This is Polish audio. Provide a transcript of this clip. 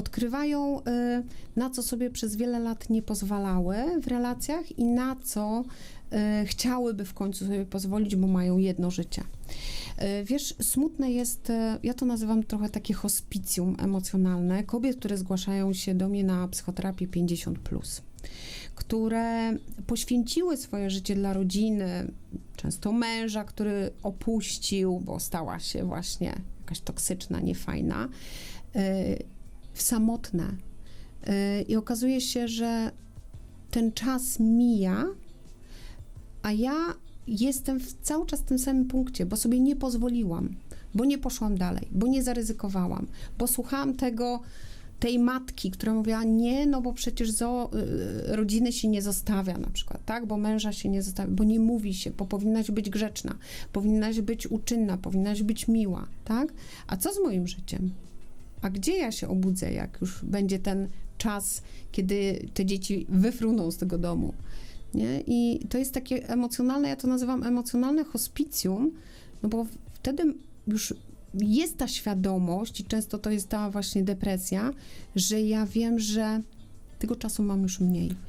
odkrywają, y, na co sobie przez wiele lat nie pozwalały w relacjach i na co y, chciałyby w końcu sobie pozwolić, bo mają jedno życie. Y, Wiesz, smutne jest, ja to nazywam trochę takie hospicjum emocjonalne, kobiet, które zgłaszają się do mnie na psychoterapię 50+. Plus które poświęciły swoje życie dla rodziny, często męża, który opuścił, bo stała się właśnie jakaś toksyczna, niefajna, samotne. Yy, I okazuje się, że ten czas mija, a ja jestem w, cały czas w tym samym punkcie, bo sobie nie pozwoliłam, bo nie poszłam dalej, bo nie zaryzykowałam, bo słuchałam tego, tej matki, która mówiła, nie, no bo przecież zo, y, rodziny się nie zostawia na przykład, tak, bo męża się nie zostawia, bo nie mówi się, bo powinnaś być grzeczna, powinnaś być uczynna, powinnaś być miła, tak, a co z moim życiem? A gdzie ja się obudzę, jak już będzie ten czas, kiedy te dzieci wyfruną z tego domu? Nie? I to jest takie emocjonalne, ja to nazywam emocjonalne hospicjum, no bo wtedy już jest ta świadomość i często to jest ta właśnie depresja, że ja wiem, że tego czasu mam już mniej.